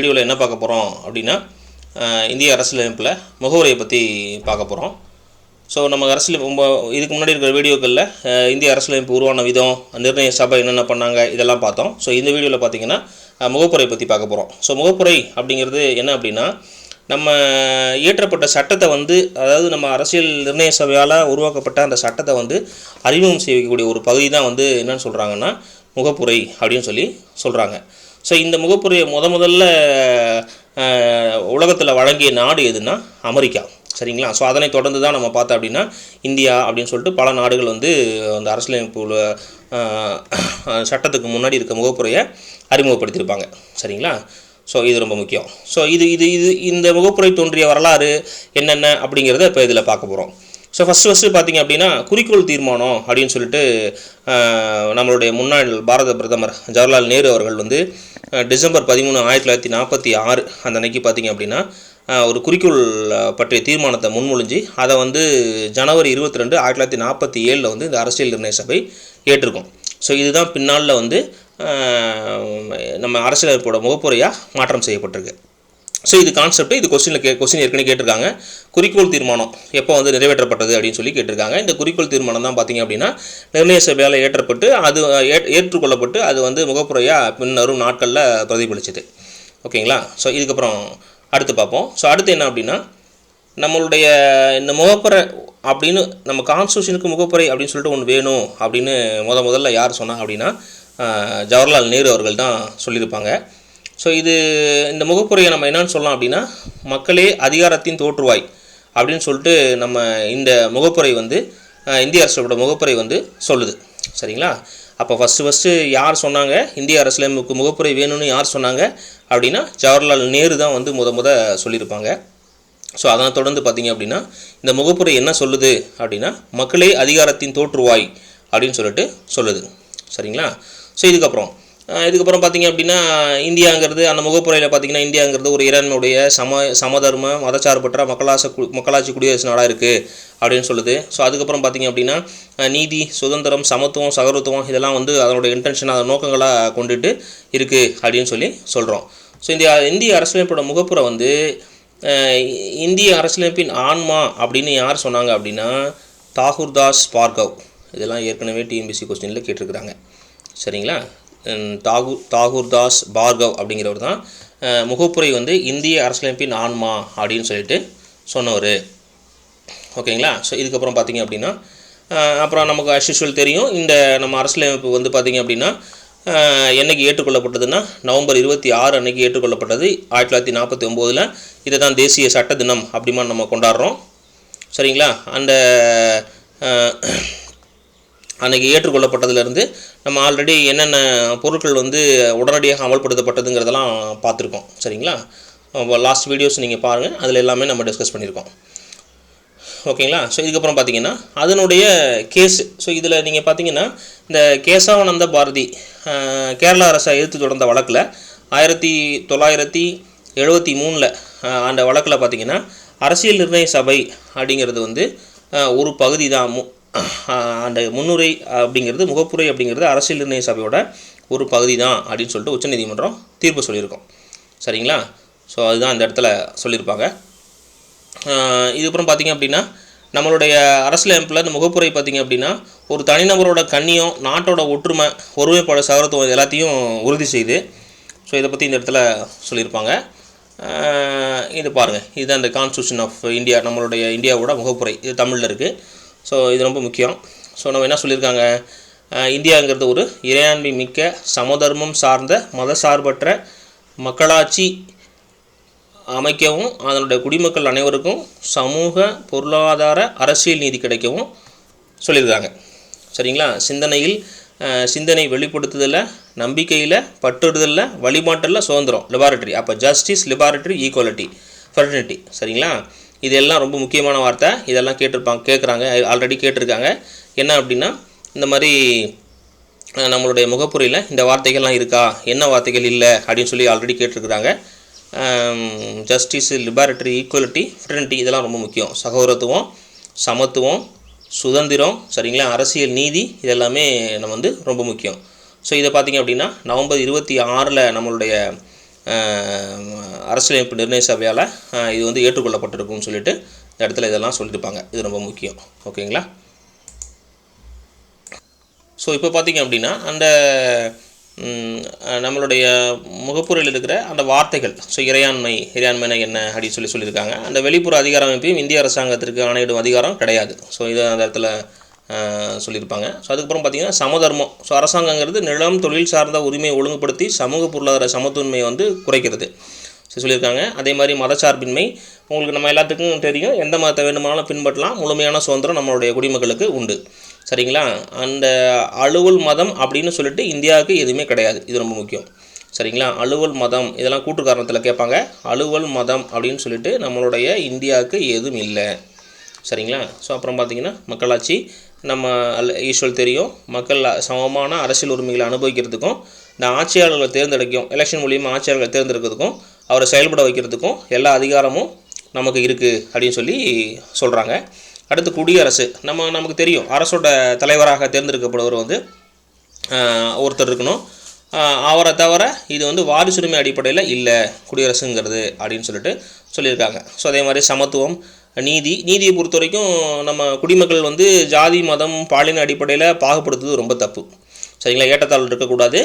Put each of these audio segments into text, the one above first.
வீடியோவில் என்ன பார்க்க போகிறோம் அப்படின்னா இந்திய அரசியலமைப்பில் முகவரியை பற்றி பார்க்க போகிறோம் ஸோ நம்ம அரசியல் ரொம்ப இதுக்கு முன்னாடி இருக்கிற வீடியோக்களில் இந்திய அரசியலமைப்பு உருவான விதம் நிர்ணய சபை என்னென்ன பண்ணாங்க இதெல்லாம் பார்த்தோம். ஸோ இந்த வீடியோவில் பார்த்தீங்கன்னா முகப்புரை பற்றி பார்க்க போகிறோம் ஸோ முகப்புரை அப்படிங்கிறது என்ன அப்படின்னா நம்ம இயற்றப்பட்ட சட்டத்தை வந்து அதாவது நம்ம அரசியல் நிர்ணய சபையால் உருவாக்கப்பட்ட அந்த சட்டத்தை வந்து அறிமுகம் செய்யக்கூடிய ஒரு பகுதி தான் வந்து என்னென்னு சொல்கிறாங்கன்னா முகப்புரை அப்படின்னு சொல்லி சொல்கிறாங்க ஸோ இந்த முகப்புரையை முத முதல்ல உலகத்தில் வழங்கிய நாடு எதுன்னா அமெரிக்கா. சரிங்களா? ஸோ அதனை தொடர்ந்து தான் நம்ம பார்த்தோம் அப்படின்னா இந்தியா அப்படின்னு சொல்லிட்டு பல நாடுகள் வந்து அந்த அரசியலமைப்பு உள்ள, சட்டத்துக்கு முன்னாடி இருக்க முகப்புரையை அறிமுகப்படுத்தியிருப்பாங்க. சரிங்களா? ஸோ இது ரொம்ப முக்கியம். ஸோ இது இது இது இந்த முகப்புரை தோன்றிய வரலாறு என்னென்ன அப்படிங்கிறத இப்போ இதில் பார்க்க போகிறோம் ஸோ ஃபஸ்ட்டு ஃபஸ்ட்டு பார்த்தீங்க அப்படின்னா குறிக்கோள் தீர்மானம் அப்படின்னு சொல்லிட்டு நம்மளுடைய முன்னாள் பாரத பிரதமர் ஜவஹர்லால் நேரு அவர்கள் வந்து டிசம்பர் பதிமூணு ஆயிரத்தி தொள்ளாயிரத்தி நாற்பத்தி ஆறு அந்த அன்னைக்கு பார்த்தீங்க அப்படின்னா ஒரு குறிக்கோள் பற்றிய தீர்மானத்தை முன்மொழிஞ்சு அதை வந்து ஜனவரி இருபத்தி ரெண்டு ஆயிரத்தி தொள்ளாயிரத்தி நாற்பத்தி ஏழில் வந்து இந்த அரசியல் நிர்ணய சபை ஏற்றிருக்கும். ஸோ இதுதான் பின்னாளில் வந்து நம்ம அரசியலமைப்போட முகப்புரையாக மாற்றம் செய்யப்பட்டிருக்கு. ஸோ இது கான்செப்ட் இது கொஸ்டினில் கே கொஸ்டின் ஏற்கனவே கேட்டிருக்காங்க. குறிக்கோள் தீர்மானம் எப்போ வந்து நிறைவேற்றப்பட்டது அப்படின்னு சொல்லி கேட்டிருக்காங்க. இந்த குறிக்கோள் தீர்மானம் தான் பார்த்திங்க அப்படின்னா நிர்ணய சபையால் ஏற்றப்பட்டு அது ஏ- ஏற்றுக்கொள்ளப்பட்டு அது வந்து முகப்புறையாக பின்னரும் நாட்களில் பிரதிபலிச்சது. ஓகேங்களா? ஸோ இதுக்கப்புறம் அடுத்து பார்ப்போம். ஸோ அடுத்து என்ன அப்படின்னா நம்மளுடைய இந்த முகப்புறை அப்படின்னு நம்ம கான்ஸ்டியூஷனுக்கு முகப்புரை அப்படின்னு சொல்லிட்டு ஒன்று வேணும் அப்படின்னு முத முதல்ல யார் சொன்னாங்க அப்படின்னா ஜவஹர்லால் நேரு அவர்கள் தான் சொல்லியிருப்பாங்க. ஸோ இது இந்த முகப்புரையை நம்ம என்னன்னு சொல்லலாம் அப்படின்னா மக்களே அதிகாரத்தின் தோற்றுவாய் அப்படின்னு சொல்லிட்டு நம்ம இந்த முகப்புரை வந்து இந்திய அரசோட முகப்புரை வந்து சொல்லுது. சரிங்களா? அப்போ ஃபஸ்ட்டு ஃபஸ்ட்டு யார் சொன்னாங்க? இந்திய அரசில் முகப்புரை வேணும்னு யார் சொன்னாங்க? அப்படின்னா ஜவஹர்லால் நேரு தான் வந்து முத முத சொல்லியிருப்பாங்க. ஸோ அதனை தொடர்ந்து பார்த்திங்க அப்படின்னா இந்த முகப்புரை என்ன சொல்லுது அப்படின்னா மக்களே அதிகாரத்தின் தோற்றுவாய் அப்படின்னு சொல்லிட்டு சொல்லுது. சரிங்களா? ஸோ இதுக்கப்புறம் இதுக்கப்புறம் பார்த்தீங்க அப்படின்னா இந்தியாங்கிறது அந்த முகப்புறையில் பார்த்தீங்கன்னா இந்தியாங்கிறது ஒரு இறைவனுடைய சம சமதர்ம மதச்சார்பற்ற மக்களாச கு மக்களாட்சி குடியரசு நாடாக இருக்குது அப்படின்னு சொல்லுது. ஸோ அதுக்கப்புறம் பார்த்தீங்க அப்படின்னா நீதி சுதந்திரம் சமத்துவம் சகரத்துவம் இதெல்லாம் வந்து அதனோட இன்டென்ஷன் அதை நோக்கங்களாக கொண்டுட்டு இருக்குது அப்படின்னு சொல்லி சொல்கிறோம் ஸோ இந்த இந்திய அரசியலமைப்போட முகப்புரை வந்து இந்திய அரசியலமைப்பின் ஆன்மா அப்படின்னு யார் சொன்னாங்க அப்படின்னா தாகூர்தாஸ் பார்கவ். இதெல்லாம் ஏற்கனவே டிஎம்பிசி கொஸ்டினில் கேட்டிருக்கிறாங்க. சரிங்களா? தாகூர் தாகூர்தாஸ் பார்கவ் அப்படிங்கிறவர் தான் முகப்புரை வந்து இந்திய அரசியலமைப்பின் ஆன்மா அப்படின்னு சொல்லிட்டு சொன்னவர். ஓகேங்களா? ஸோ இதுக்கப்புறம் பார்த்தீங்க அப்படின்னா அப்புறம் நமக்கு அஸ்யூஷுவல் தெரியும். இந்த நம்ம அரசியலமைப்பு வந்து பார்த்திங்க அப்படின்னா என்றைக்கு என்னைக்கு ஏற்றுக்கொள்ளப்பட்டதுன்னா நவம்பர் இருபத்தி ஆறு அன்னைக்கு ஏற்றுக்கொள்ளப்பட்டது. ஆயிரத்தி தொள்ளாயிரத்தி நாற்பத்தி ஒம்போதில் இதை தான் தேசிய சட்ட தினம் அப்படிமா நம்ம கொண்டாடுறோம். சரிங்களா? அந்த அன்றைக்கி ஏற்றுக்கொள்ளப்பட்டதுலேருந்து நம்ம ஆல்ரெடி என்னென்ன பொருட்கள் வந்து உடனடியாக அமல்படுத்தப்பட்டதுங்கிறதெல்லாம் பார்த்துருக்கோம். சரிங்களா? லாஸ்ட் வீடியோஸ் நீங்கள் பாருங்கள் அதில் எல்லாமே நம்ம டிஸ்கஸ் பண்ணியிருக்கோம். ஓகேங்களா? ஸோ இதுக்கப்புறம் பார்த்தீங்கன்னா அதனுடைய கேஸ் ஸோ இதில் நீங்கள் பார்த்தீங்கன்னா இந்த கேசவானந்த பாரதி கேரளா அரசை எதிர்த்து தொடர்ந்த வழக்கில் ஆயிரத்தி தொள்ளாயிரத்தி எழுபத்தி மூணில் அந்த வழக்கில் பார்த்தீங்கன்னா அரசியல் நிர்ணய சபை அப்படிங்கிறது வந்து ஒரு பகுதி தான் அந்த முன்னுரை அப்படிங்கிறது முகப்புரை அப்படிங்கிறது அரசியல் நிர்ணய சபையோட ஒரு பகுதி தான் அப்படின்னு சொல்லிட்டு உச்சநீதிமன்றம் தீர்ப்பு சொல்லியிருக்கோம். சரிங்களா? ஸோ அதுதான் அந்த இடத்துல சொல்லியிருப்பாங்க. இதுக்கப்புறம் பார்த்தீங்க அப்படின்னா நம்மளுடைய அரசியலமைப்பில் இந்த முகப்புரை பார்த்தீங்க அப்படின்னா ஒரு தனிநபரோட கண்ணியம் நாட்டோட ஒற்றுமை ஒருமைப்பாடு சகரத்துவம் இது எல்லாத்தையும் உறுதி செய்யுது ஸோ இதை பற்றி இந்த இடத்துல சொல்லியிருப்பாங்க. இது பாருங்கள் இதுதான் இந்த கான்ஸ்டியூஷன் ஆஃப் இந்தியா நம்மளுடைய இந்தியாவோட முகப்புரை. இது தமிழில் இருக்குது ஸோ இது ரொம்ப முக்கியம். ஸோ நம்ம என்ன சொல்லியிருக்காங்க? இந்தியாங்கிறது ஒரு இறையாண்மை மிக்க சமதர்மம் சார்ந்த மதசார்பற்ற மக்களாட்சி அமைக்கவும் அதனுடைய குடிமக்கள் அனைவருக்கும் சமூக பொருளாதார அரசியல் நீதி கிடைக்கவும் சொல்லியிருக்காங்க. சரிங்களா? சிந்தனையில் சிந்தனை வெளிப்படுத்துதலில் நம்பிக்கையில் பற்றுடுதலில் வழிபாட்டில் சுதந்திரம். லெபார்ட்டரி அப்போ ஜஸ்டிஸ் லெபார்ட்டரி ஈக்குவாலிட்டி ஃபெர்டினிட்டி சரிங்களா? இதெல்லாம் ரொம்ப முக்கியமான வார்த்தை. இதெல்லாம் கேட்டிருப்பாங்க கேட்குறாங்க ஆல்ரெடி கேட்டிருக்காங்க. என்ன அப்படின்னா இந்த மாதிரி நம்மளுடைய முகப்புரியில் இந்த வார்த்தைகள்லாம் இருக்கா? என்ன வார்த்தைகள் இல்லை? அப்படின்னு சொல்லி ஆல்ரெடி கேட்டிருக்கிறாங்க. ஜஸ்டிஸ் லிபரட்டரி ஈக்குவலிட்டி ஃப்ரெண்டி இதெல்லாம் ரொம்ப முக்கியம். சகோதரத்துவம் சமத்துவம் சுதந்திரம் சரிங்களா? அரசியல் நீதி இதெல்லாமே நம்ம வந்து ரொம்ப முக்கியம். ஸோ இதை பார்த்தீங்க அப்படின்னா நவம்பர் இருபத்தி ஆறில் நம்மளுடைய அரசியலமைப்பு நிர்ணய சபையால் இது வந்து ஏற்றுக்கொள்ளப்பட்டிருக்கும்னு சொல்லிட்டு இந்த இடத்துல இதெல்லாம் சொல்லியிருப்பாங்க. இது ரொம்ப முக்கியம். ஓகேங்களா? ஸோ இப்போ பார்த்தீங்க அப்படின்னா அந்த நம்மளுடைய முகப்புறையில் இருக்கிற அந்த வார்த்தைகள் ஸோ இறையாண்மை இறையாண்மைனா என்ன அப்படின்னு சொல்லி சொல்லியிருக்காங்க. அந்த வெளிப்புற அதிகார அமைப்பையும் இந்திய அரசாங்கத்திற்கு ஆணையிடும் அதிகாரம் கிடையாது. ஸோ இது அந்த இடத்துல சொல்லியிருப்பாங்க. ஸோ அதுக்கப்புறம் பார்த்தீங்கன்னா சமதர்மம். ஸோ அரசாங்கங்கிறது நிலம் தொழில் சார்ந்த உரிமையை ஒழுங்குபடுத்தி சமூக பொருளாதார சமத்துவன்மையை வந்து குறைக்கிறது. ஸோ சொல்லியிருக்காங்க. அதே மாதிரி மதச்சார்பின்மை. உங்களுக்கு நம்ம எல்லாத்துக்கும் தெரியும். எந்த மதத்தை வேண்டுமானாலும் பின்பற்றலாம். முழுமையான சுதந்திரம் நம்மளுடைய குடிமக்களுக்கு உண்டு. சரிங்களா? அந்த அலுவல் மதம் அப்படின்னு சொல்லிட்டு இந்தியாவுக்கு எதுவுமே கிடையாது. இது ரொம்ப முக்கியம். சரிங்களா? அலுவல் மதம். இதெல்லாம் கூட்டு காரணத்தில் கேட்பாங்க. அலுவல் மதம் அப்படின்னு சொல்லிட்டு நம்மளுடைய இந்தியாவுக்கு எதுவும் இல்லை. சரிங்களா? ஸோ அப்புறம் பார்த்தீங்கன்னா மக்களாட்சி. நம்ம ஈஸ்வல் தெரியும். மக்கள் சமமான அரசியல் உரிமைகளை அனுபவிக்கிறதுக்கும் இந்த ஆட்சியாளர்களை தேர்ந்தெடுக்கும் எலெக்ஷன் மூலியமாக ஆட்சியாளர்களை தேர்ந்தெடுக்கிறதுக்கும் அவரை செயல்பட வைக்கிறதுக்கும் எல்லா அதிகாரமும் நமக்கு இருக்குது அப்படின்னு சொல்லி சொல்கிறாங்க அடுத்து குடியரசு. நம்ம நமக்கு தெரியும். அரசோட தலைவராக தேர்ந்தெடுக்கப்படுவர் வந்து ஒருத்தர் இருக்கணும். அவரை தவிர இது வந்து வாரிசுரிமை அடிப்படையில் இல்லை குடியரசுங்கிறது அப்படின்னு சொல்லிட்டு சொல்லியிருக்காங்க. ஸோ அதே மாதிரி சமத்துவம் நீதி நீதியை பொறுத்த வரைக்கும் நம்ம குடிமக்கள் வந்து ஜாதி மதம் பாலின அடிப்படையில் பாகுபடுத்துறது ரொம்ப தப்பு. சரிங்களா? ஏற்றத்தாழ்வு இருக்கக்கூடாது.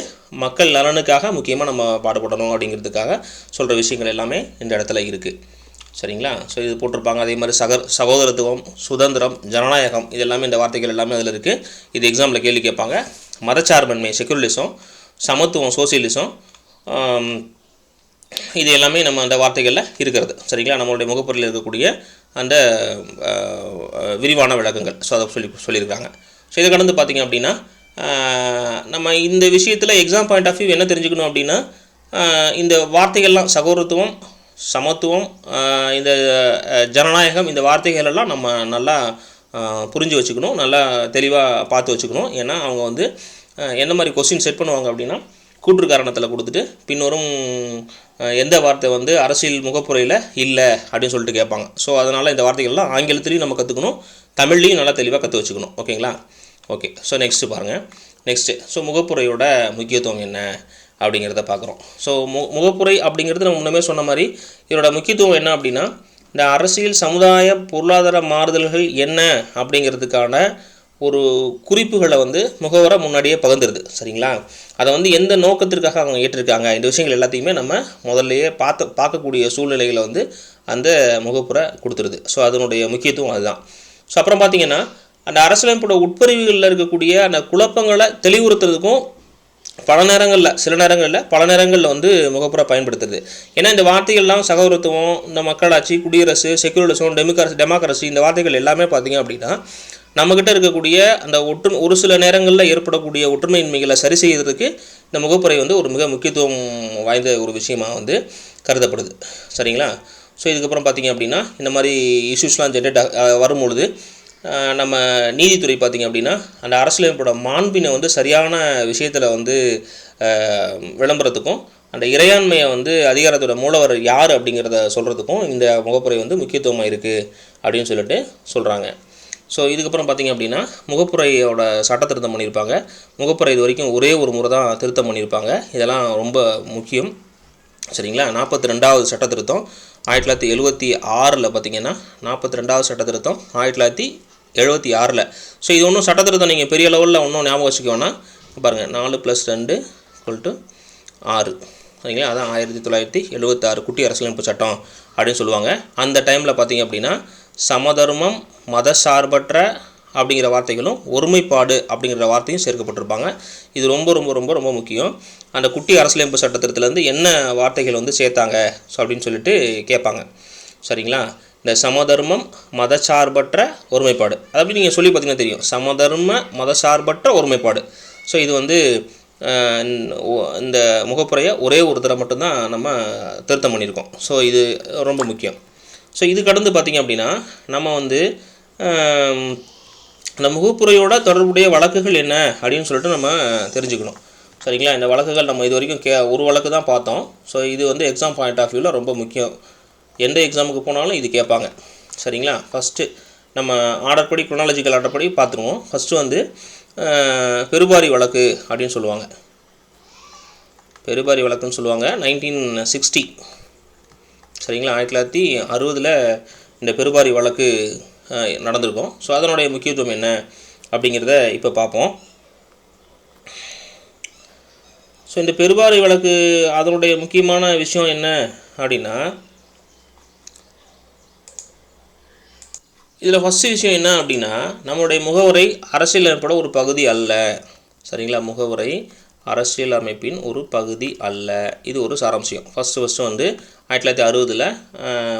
மக்கள் நலனுக்காக முக்கியமாக நம்ம பாடுபடணும் அப்படிங்கிறதுக்காக சொல்கிற விஷயங்கள் எல்லாமே இந்த இடத்துல இருக்குது சரிங்களா? ஸோ இது போட்டிருப்பாங்க. அதே மாதிரி சக சகோதரத்துவம் சுதந்திரம் ஜனநாயகம் இது எல்லாமே இந்த வார்த்தைகள் எல்லாமே அதில் இருக்குது இது எக்ஸாமில் கேள்வி கேட்பாங்க. மதச்சார்பன்மை செக்குலரிசம் சமத்துவம் சோசியலிசம் இது எல்லாமே நம்ம அந்த வார்த்தைகளில் இருக்கிறது. சரிங்களா? நம்மளுடைய முகப்பொருளில் இருக்கக்கூடிய அந்த விரிவான விளக்கங்கள். ஸோ அதை சொல்லி சொல்லியிருக்காங்க. ஸோ இதை கடந்து பார்த்தீங்க அப்படின்னா நம்ம இந்த விஷயத்தில் எக்ஸாம் பாயிண்ட் ஆஃப் வியூ என்ன தெரிஞ்சுக்கணும் அப்படின்னா இந்த வார்த்தைகள்லாம் சகோதரத்துவம் சமத்துவம் இந்த ஜனநாயகம் இந்த வார்த்தைகள் எல்லாம் நம்ம நல்லா புரிஞ்சு வச்சுக்கணும். நல்லா தெளிவாக பார்த்து வச்சுக்கணும். ஏன்னா அவங்க வந்து என்ன மாதிரி கொஸ்டின் செட் பண்ணுவாங்க அப்படின்னா கூற்று காரணத்தில் கொடுத்துட்டு பின்னரும் எந்த வார்த்தை வந்து அரசியல் முகப்புரையில் இல்லை அப்படின்னு சொல்லிட்டு கேட்பாங்க. ஸோ அதனால் இந்த வார்த்தைகள்லாம் ஆங்கிலத்திலையும் நம்ம கற்றுக்கணும் தமிழ்லையும் நல்லா தெளிவாக கற்று வச்சுக்கணும். ஓகேங்களா? ஓகே. ஸோ நெக்ஸ்ட்டு பாருங்கள் நெக்ஸ்ட்டு ஸோ முகப்புரையோட முக்கியத்துவம் என்ன அப்படிங்கிறத பார்க்குறோம். ஸோ மு முகப்புரை அப்படிங்கிறது நம்ம முன்னமே சொன்ன மாதிரி இதோட முக்கியத்துவம் என்ன அப்படின்னா இந்த அரசியல் சமுதாய பொருளாதார மாறுதல்கள் என்ன அப்படிங்கிறதுக்கான ஒரு குறிப்புகளை வந்து முகவரை முன்னாடியே பகிர்ந்துருது சரிங்களா? அதை வந்து எந்த நோக்கத்திற்காக அவங்க ஏற்றிருக்காங்க? இந்த விஷயங்கள் எல்லாத்தையுமே நம்ம முதல்லையே பார்த்து பார்க்கக்கூடிய சூழ்நிலைகளை வந்து அந்த முகப்புரை கொடுத்துருது. ஸோ அதனுடைய முக்கியத்துவம் அதுதான். ஸோ அப்புறம் பார்த்தீங்கன்னா அந்த அரசியலமைப்போட உட்பிரிவுகளில் இருக்கக்கூடிய அந்த குழப்பங்களை தெளிவுறுத்துறதுக்கும் பல நேரங்களில் சில நேரங்களில் பல நேரங்களில் வந்து முகப்புற பயன்படுத்துறது. ஏன்னா இந்த வார்த்தைகள்லாம் சகோதரத்துவம் இந்த மக்களாட்சி குடியரசு செக்குலரிசம் டெமோக்ரஸி டெமோக்ரஸி இந்த வார்த்தைகள் எல்லாமே பார்த்தீங்க அப்படின்னா நம்மக்கிட்ட இருக்கக்கூடிய அந்த ஒற்று ஒரு சில நேரங்களில் ஏற்படக்கூடிய ஒற்றுமையின்மைகளை சரி செய்யறதுக்கு இந்த முகப்புரை வந்து ஒரு மிக முக்கியத்துவம் வாய்ந்த ஒரு விஷயமாக வந்து கருதப்படுது. சரிங்களா? ஸோ இதுக்கப்புறம் பார்த்தீங்க அப்படின்னா இந்த மாதிரி இஷ்யூஸ்லாம் ஜென்ரேட் வரும்பொழுது நம்ம நீதித்துறை பார்த்திங்க அப்படின்னா அந்த அரசியலமைப்போட மாண்பினை வந்து சரியான விஷயத்தில் வந்து விளம்பரத்துக்கும் அந்த இறையாண்மையை வந்து அதிகாரத்தோட மூலவர் யார் அப்படிங்கிறத சொல்கிறதுக்கும் இந்த முகப்புரை வந்து முக்கியத்துவமாக இருக்குது அப்படின்னு சொல்லிட்டு சொல்கிறாங்க ஸோ இதுக்கப்புறம் பார்த்திங்க அப்படின்னா முகப்புரையோட சட்ட திருத்தம் பண்ணியிருப்பாங்க. முகப்புரை இது வரைக்கும் ஒரே ஒரு முறை தான் திருத்தம் பண்ணியிருப்பாங்க. இதெல்லாம் ரொம்ப முக்கியம். சரிங்களா? நாற்பத்தி ரெண்டாவது சட்ட திருத்தம் ஆயிரத்தி தொள்ளாயிரத்தி எழுபத்தி ஆறில் பார்த்தீங்கன்னா நாற்பத்தி ரெண்டாவது சட்ட திருத்தம் ஆயிரத்தி தொள்ளாயிரத்தி எழுபத்தி ஆறில். ஸோ இது ஒன்றும் சட்ட திருத்தம் நீங்கள் பெரிய லெவலில் ஒன்றும் ஞாபகம் வச்சுக்க வேணாம். பாருங்கள் நாலு ப்ளஸ் ரெண்டு டு ஆறு. சரிங்களா? அதான் ஆயிரத்தி தொள்ளாயிரத்தி எழுபத்தாறு குட்டி அரசியலமைப்பு சட்டம் அப்படின்னு சொல்லுவாங்க. அந்த டைமில் பார்த்தீங்க அப்படின்னா சமதர்மம் மதசார்பற்ற அப்படிங்கிற வார்த்தைகளும் ஒருமைப்பாடு அப்படிங்கிற வார்த்தையும் சேர்க்கப்பட்டிருப்பாங்க. இது ரொம்ப ரொம்ப ரொம்ப ரொம்ப முக்கியம். அந்த குட்டி அரசியலமைப்பு சட்டத்திட்டத்துலேருந்து என்ன வார்த்தைகள் வந்து சேர்த்தாங்க ஸோ அப்படின்னு சொல்லிட்டு கேட்பாங்க. சரிங்களா? இந்த சமதர்மம் மதசார்பற்ற ஒருமைப்பாடு. அது அப்படி நீங்கள் சொல்லி பார்த்தீங்கன்னா தெரியும். சமதர்ம மதசார்பற்ற ஒருமைப்பாடு. ஸோ இது வந்து இந்த- முகப்புறையை ஒரே ஒரு தடவை மட்டும்தான் நம்ம திருத்தம் பண்ணியிருக்கோம். ஸோ இது ரொம்ப முக்கியம். ஸோ இது கடந்து பார்த்தீங்க அப்படின்னா நம்ம வந்து இந்த அந்த முகப்புரையோட தொடர்புடைய வழக்குகள் என்ன அப்படின்னு சொல்லிட்டு நம்ம தெரிஞ்சுக்கணும். சரிங்களா? இந்த வழக்குகள் நம்ம இது வரைக்கும் கே ஒரு வழக்கு தான் பார்த்தோம். ஸோ இது வந்து எக்ஸாம் பாயிண்ட் ஆஃப் வியூவில் ரொம்ப முக்கியம். எந்த எக்ஸாமுக்கு போனாலும் இது கேட்பாங்க. சரிங்களா? ஃபஸ்ட்டு நம்ம ஆர்டர் படி குரோனாலஜிக்கல் ஆர்டர் படி பார்த்துருவோம். ஃபஸ்ட்டு வந்து பெருபாரி வழக்கு அப்படின்னு சொல்லுவாங்க. பெருபாரி வழக்குன்னு சொல்லுவாங்க. நைன்டீன் சிக்ஸ்டி சரிங்களா? ஆயிரத்தி தொள்ளாயிரத்தி அறுபதில் இந்த பெருபாரி வழக்கு நடந்திருக்கும். ஸோ அதனுடைய முக்கியத்துவம் என்ன அப்படிங்கிறத இப்போ பார்ப்போம். ஸோ இந்த பெருபாரி வழக்கு அதனுடைய முக்கியமான விஷயம் என்ன அப்படின்னா இதில் ஃபஸ்ட்டு விஷயம் என்ன அப்படின்னா நம்மளுடைய முகவரை அரசியல் அமைப்போட ஒரு பகுதி அல்ல. சரிங்களா? முகவரை அரசியல் அமைப்பின் ஒரு பகுதி அல்ல. இது ஒரு சாராம்சியம் ஃபஸ்ட்டு ஃபஸ்ட்டு வந்து ஆயிரத்தி தொள்ளாயிரத்தி அறுபதில்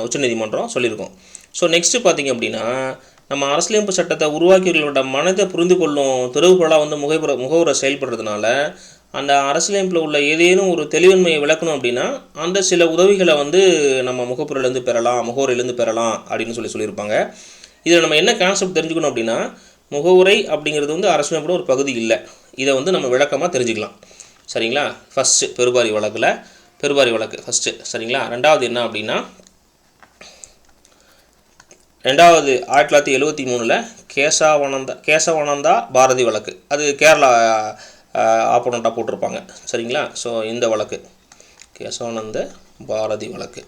உச்சநீதிமன்றம் சொல்லியிருக்கோம். ஸோ நெக்ஸ்ட்டு பார்த்தீங்க அப்படின்னா நம்ம அரசியலமைப்பு சட்டத்தை உருவாக்கியவர்களோட மனதை புரிந்து கொள்ளும் திறவுகோலாக வந்து முகப்புற முகவரை செயல்படுறதுனால அந்த அரசியலமைப்பில் உள்ள ஏதேனும் ஒரு தெளிவின்மையை விளக்கணும் அப்படின்னா அந்த சில உதவிகளை வந்து நம்ம முகப்புறையிலேருந்து பெறலாம் முகவரியிலேருந்து பெறலாம் அப்படின்னு சொல்லி சொல்லியிருப்பாங்க. இதில் நம்ம என்ன கான்செப்ட் தெரிஞ்சுக்கணும் அப்படின்னா முகவுரை அப்படிங்கிறது வந்து அரசியலமைப்போட ஒரு பகுதி இல்லை. இதை வந்து நம்ம விளக்கமாக தெரிஞ்சுக்கலாம். சரிங்களா? ஃபஸ்ட்டு பெருபாரி வழக்கில் பெருவாரி வழக்கு. ஃபஸ்ட்டு சரிங்களா? ரெண்டாவது என்ன அப்படின்னா ரெண்டாவது ஆயிரத்தி தொள்ளாயிரத்தி எழுபத்தி மூணில் கேசவானந்தா கேசவானந்தா பாரதி வழக்கு. அது கேரளா ஆப்போனண்ட்டாக போட்டிருப்பாங்க. சரிங்களா? ஸோ இந்த வழக்கு. கேசவானந்த பாரதி வழக்கு.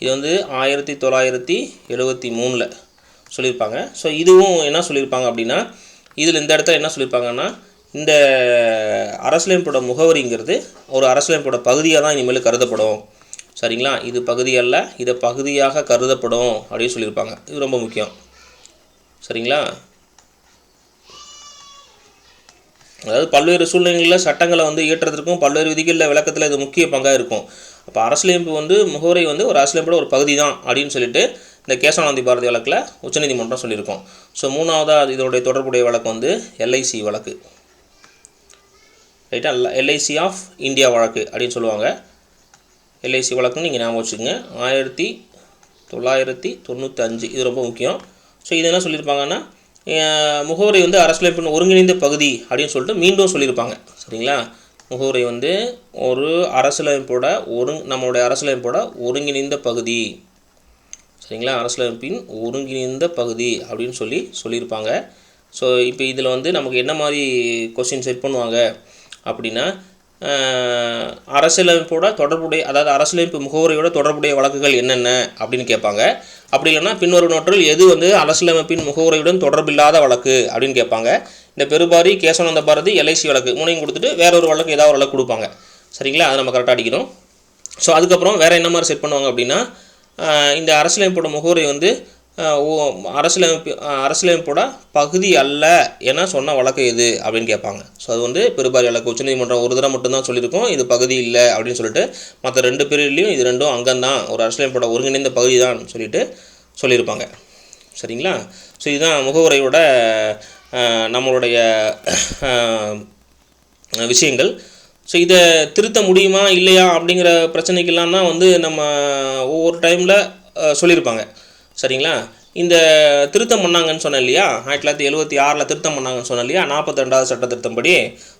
இது வந்து ஆயிரத்தி தொள்ளாயிரத்தி எழுபத்தி மூணில் சொல்லியிருப்பாங்க. ஸோ இதுவும் என்ன சொல்லியிருப்பாங்க அப்படின்னா இதில் இந்த இடத்துல என்ன சொல்லியிருப்பாங்கன்னா இந்த அரசியலமைப்போட முகவரிங்கிறது ஒரு அரசியலமைப்போட பகுதியாக தான் இனிமேல் கருதப்படும். சரிங்களா? இது பகுதி அல்ல இதை பகுதியாக கருதப்படும் அப்படின்னு சொல்லியிருப்பாங்க. இது ரொம்ப முக்கியம். சரிங்களா? அதாவது பல்வேறு சூழ்நிலைகளில் சட்டங்களை வந்து இயற்றுறதுக்கும் பல்வேறு விதிகளில் விளக்கத்தில் இது முக்கிய பங்காக இருக்கும். அப்போ அரசியலமைப்பு வந்து முகவரை வந்து ஒரு அரசியலமைப்போட ஒரு பகுதி தான் அப்படின்னு சொல்லிட்டு இந்த கேசவானந்தி பாரதி வழக்கில் உச்சநீதிமன்றம் சொல்லியிருக்கோம். ஸோ மூணாவதாக இதோடைய தொடர்புடைய வழக்கு வந்து எல்ஐசி வழக்கு. ரைட்டா எல்ஐசி ஆஃப் இந்தியா வழக்கு அப்படின்னு சொல்லுவாங்க. எல்ஐசி வழக்குன்னு நீங்கள் ஞாபகம் வச்சுக்கோங்க. ஆயிரத்தி தொள்ளாயிரத்தி தொண்ணூத்தஞ்சு. இது ரொம்ப முக்கியம். ஸோ இது என்ன சொல்லியிருப்பாங்கன்னா முகவரை முகவரி வந்து அரசியலமைப்பின் ஒருங்கிணைந்த பகுதி அப்படின்னு சொல்லிட்டு மீண்டும் சொல்லியிருப்பாங்க. சரிங்களா? முகவரி வந்து ஒரு அரசியலமைப்போட ஒருங் நம்மளுடைய அரசியலமைப்போட ஒருங்கிணைந்த பகுதி. சரிங்களா? அரசியலமைப்பின் ஒருங்கிணைந்த பகுதி அப்படின்னு சொல்லி சொல்லியிருப்பாங்க. ஸோ இப்போ இதில் வந்து நமக்கு என்ன மாதிரி கொஸ்டின் செட் பண்ணுவாங்க? அப்படின்னா அரசியலமைப்போட தொடர்புடைய அதாவது அரசியலமைப்பு முகவரியோட தொடர்புடைய வழக்குகள் என்னென்ன அப்படின்னு கேட்பாங்க. அப்படி இல்லைன்னா பின்வரும் நோற்றில் எது வந்து அரசியலமைப்பின் முகவரியுடன் தொடர்பில்லாத வழக்கு அப்படின்னு கேட்பாங்க. இந்த பெருபாரி கேசவானந்த பாரதி எல்ஐசி வழக்கு மூணையும் கொடுத்துட்டு வேற ஒரு வழக்கு ஏதாவது ஒரு வழக்கு கொடுப்பாங்க. சரிங்களா? அதை நம்ம கரெக்டாக அடிக்கணும். ஸோ அதுக்கப்புறம் வேறு என்ன மாதிரி செட் பண்ணுவாங்க அப்படின்னா இந்த அரசியலமைப்போட முகவரி வந்து அரசியலமைப்பு அரசியலமைப்போட பகுதி அல்ல என சொன்ன வழக்கு எது அப்படின்னு கேட்பாங்க. ஸோ அது வந்து பெருபாரி வழக்கு. உச்சநீதிமன்றம் ஒரு தடவை மட்டும்தான் சொல்லியிருக்கோம். இது பகுதி இல்லை அப்படின்னு சொல்லிட்டு மற்ற ரெண்டு பேர்லேயும் இது ரெண்டும் அங்கம்தான். ஒரு அரசியலமைப்போட ஒருங்கிணைந்த பகுதி தான் சொல்லிட்டு சொல்லியிருப்பாங்க. சரிங்களா? ஸோ இதுதான் முகவுரையோட நம்மளுடைய விஷயங்கள். ஸோ இதை திருத்த முடியுமா இல்லையா அப்படிங்கிற பிரச்சனைக்கெல்லாம் தான் வந்து நம்ம ஒவ்வொரு டைமில் சொல்லியிருப்பாங்க. சரிங்களா? இந்த திருத்தம் பண்ணாங்கன்னு சொன்னேன் இல்லையா? ஆயிரத்தி தொள்ளாயிரத்தி எழுபத்தி ஆறில் திருத்தம் பண்ணாங்கன்னு சொன்னேன் இல்லையா? நாற்பத்தி ரெண்டாவது சட்ட திருத்தம்படி.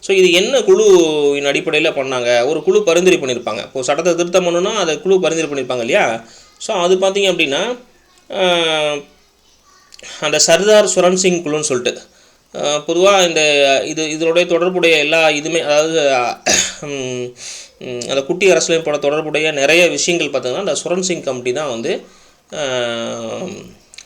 ஸோ இது என்ன குழுவின் அடிப்படையில் பண்ணாங்க? ஒரு குழு பரிந்துரை பண்ணியிருப்பாங்க இப்போ சட்டத்தை திருத்தம் பண்ணணும்னா அதை குழு பரிந்துரை பண்ணியிருப்பாங்க இல்லையா? ஸோ அது பார்த்தீங்க அப்படின்னா அந்த சர்தார் சுரன் சிங் குழுன்னு சொல்லிட்டு பொதுவாக இந்த இது இதனுடைய தொடர்புடைய எல்லா இதுவுமே அதாவது அந்த குட்டி அரசியலமைப்போட தொடர்புடைய நிறைய விஷயங்கள் பார்த்தீங்கன்னா அந்த சுரன் சிங் கமிட்டி தான் வந்து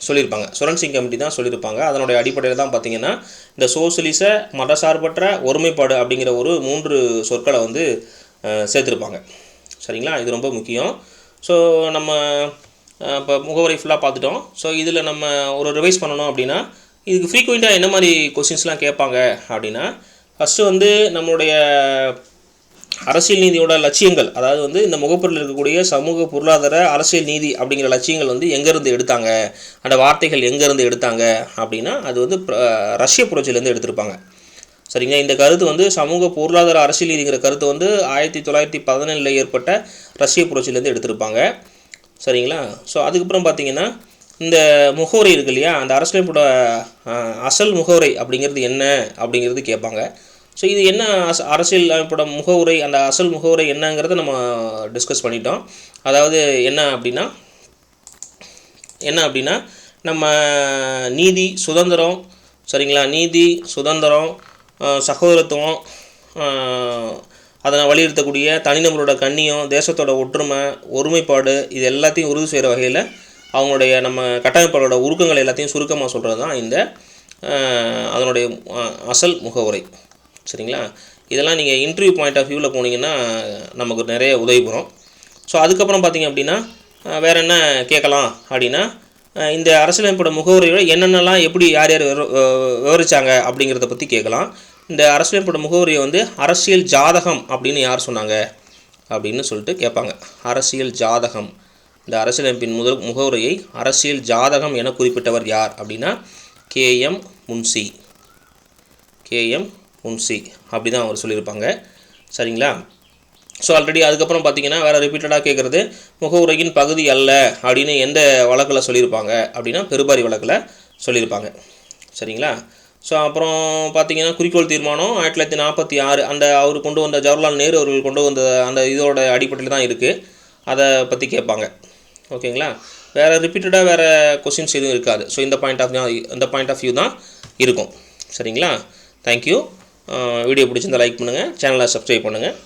சொல்லியிருப்பாங்க. சுரன்சிங் கமிட்டி தான் சொல்லியிருப்பாங்க. அதனுடைய அடிப்படையில் தான் பார்த்தீங்கன்னா இந்த சோசியலிச மதசார்பற்ற ஒருமைப்பாடு அப்படிங்கிற ஒரு மூன்று சொற்களை வந்து சேர்த்துருப்பாங்க. சரிங்களா? இது ரொம்ப முக்கியம். ஸோ நம்ம இப்போ முகவரி ஃபுல்லாக பார்த்துட்டோம். ஸோ இதில் நம்ம ஒரு ரிவைஸ் பண்ணணும் அப்படின்னா இதுக்கு ஃப்ரீக்வெண்ட்டாக என்ன மாதிரி கொஸ்டின்ஸ்லாம் கேட்பாங்க அப்படின்னா ஃபஸ்ட்டு வந்து நம்மளுடைய அரசியல் நீதியோட லட்சியங்கள் அதாவது வந்து இந்த முகப்பொருள் இருக்கக்கூடிய சமூக பொருளாதார அரசியல் நீதி அப்படிங்கிற லட்சியங்கள் வந்து எங்கேருந்து எடுத்தாங்க அந்த வார்த்தைகள் எங்கேருந்து எடுத்தாங்க அப்படின்னா அது வந்து ரஷ்ய புரட்சியிலேருந்து எடுத்திருப்பாங்க. சரிங்க? இந்த கருத்து வந்து சமூக பொருளாதார அரசியல் நீதிங்கிற கருத்து வந்து ஆயிரத்தி தொள்ளாயிரத்தி பதினேழில் ஏற்பட்ட ரஷ்ய புரட்சியிலேருந்து எடுத்திருப்பாங்க. சரிங்களா? ஸோ அதுக்கப்புறம் பார்த்தீங்கன்னா இந்த முகவரி இருக்கு இல்லையா? அந்த அரசியலமைப்போட அசல் முகவரை அப்படிங்கிறது என்ன அப்படிங்கிறது கேட்பாங்க. ஸோ இது என்ன அச அரசியல் அமைப்போட முகவுரை அந்த அசல் முகவுரை என்னங்கிறத நம்ம டிஸ்கஸ் பண்ணிட்டோம். அதாவது என்ன அப்படின்னா என்ன அப்படின்னா நம்ம நீதி சுதந்திரம் சரிங்களா? நீதி சுதந்திரம் சகோதரத்துவம் அதனை வலியுறுத்தக்கூடிய தனிநபரோட கண்ணியம் தேசத்தோட ஒற்றுமை ஒருமைப்பாடு இது எல்லாத்தையும் உறுதி செய்கிற வகையில் அவங்களுடைய நம்ம கட்டமைப்பாளரோட உருக்கங்கள் எல்லாத்தையும் சுருக்கமாக சொல்கிறது தான் இந்த அதனுடைய அசல் முகவுரை. சரிங்களா? இதெல்லாம் நீங்கள் இன்டர்வியூ பாயிண்ட் ஆஃப் வியூவில் போனீங்கன்னா நமக்கு நிறைய உதவி பெறும். ஸோ அதுக்கப்புறம் பார்த்தீங்க அப்படின்னா வேறு வேற என்ன கேட்கலாம் அப்படின்னா இந்த அரசியலமைப்போட முகவரியோட என்னென்னலாம் எப்படி யார் யார் விவர- விவரிச்சாங்க அப்படிங்கிறத பற்றி கேட்கலாம். இந்த அரசியலமைப்போட முகவரியை வந்து அரசியல் ஜாதகம் அப்படின்னு யார் சொன்னாங்க அப்படின்னு சொல்லிட்டு கேட்பாங்க. அரசியல் ஜாதகம். இந்த அரசியலமைப்பின் முதல் முகவரியை அரசியல் ஜாதகம் என குறிப்பிட்டவர் யார் அப்படின்னா கேஎம் முன்சி. கேஎம் முன்சி அப்படி தான் அவர் சொல்லியிருப்பாங்க. சரிங்களா? ஸோ ஆல்ரெடி அதுக்கப்புறம் பார்த்தீங்கன்னா வேறு ரிப்பீட்டடாக கேட்குறது முகவுரையின் பகுதி அல்ல அப்படின்னு எந்த வழக்கில் சொல்லியிருப்பாங்க அப்படின்னா பெருபாரி வழக்கில் சொல்லியிருப்பாங்க. சரிங்களா? ஸோ அப்புறம் பார்த்தீங்கன்னா குறிக்கோள் தீர்மானம் ஆயிரத்தி தொள்ளாயிரத்தி நாற்பத்தி ஆறு அந்த அவர் கொண்டு வந்த ஜவஹர்லால் நேரு அவர்கள் கொண்டு வந்த அந்த இதோட அடிப்படையில் தான் இருக்குது அதை பற்றி கேட்பாங்க. ஓகேங்களா? வேறு ரிப்பீட்டடாக வேறு கொஸ்டின்ஸ் எதுவும் இருக்காது. ஸோ இந்த பாயிண்ட் ஆஃப் இந்த பாயிண்ட் ஆஃப் வியூ தான் இருக்கும். சரிங்களா? தேங்க்யூ வீடியோ பிடிச்சிருந்தால் லைக் பண்ணுங்கள் சேனலை சப்ஸ்கிரைப் பண்ணுங்கள்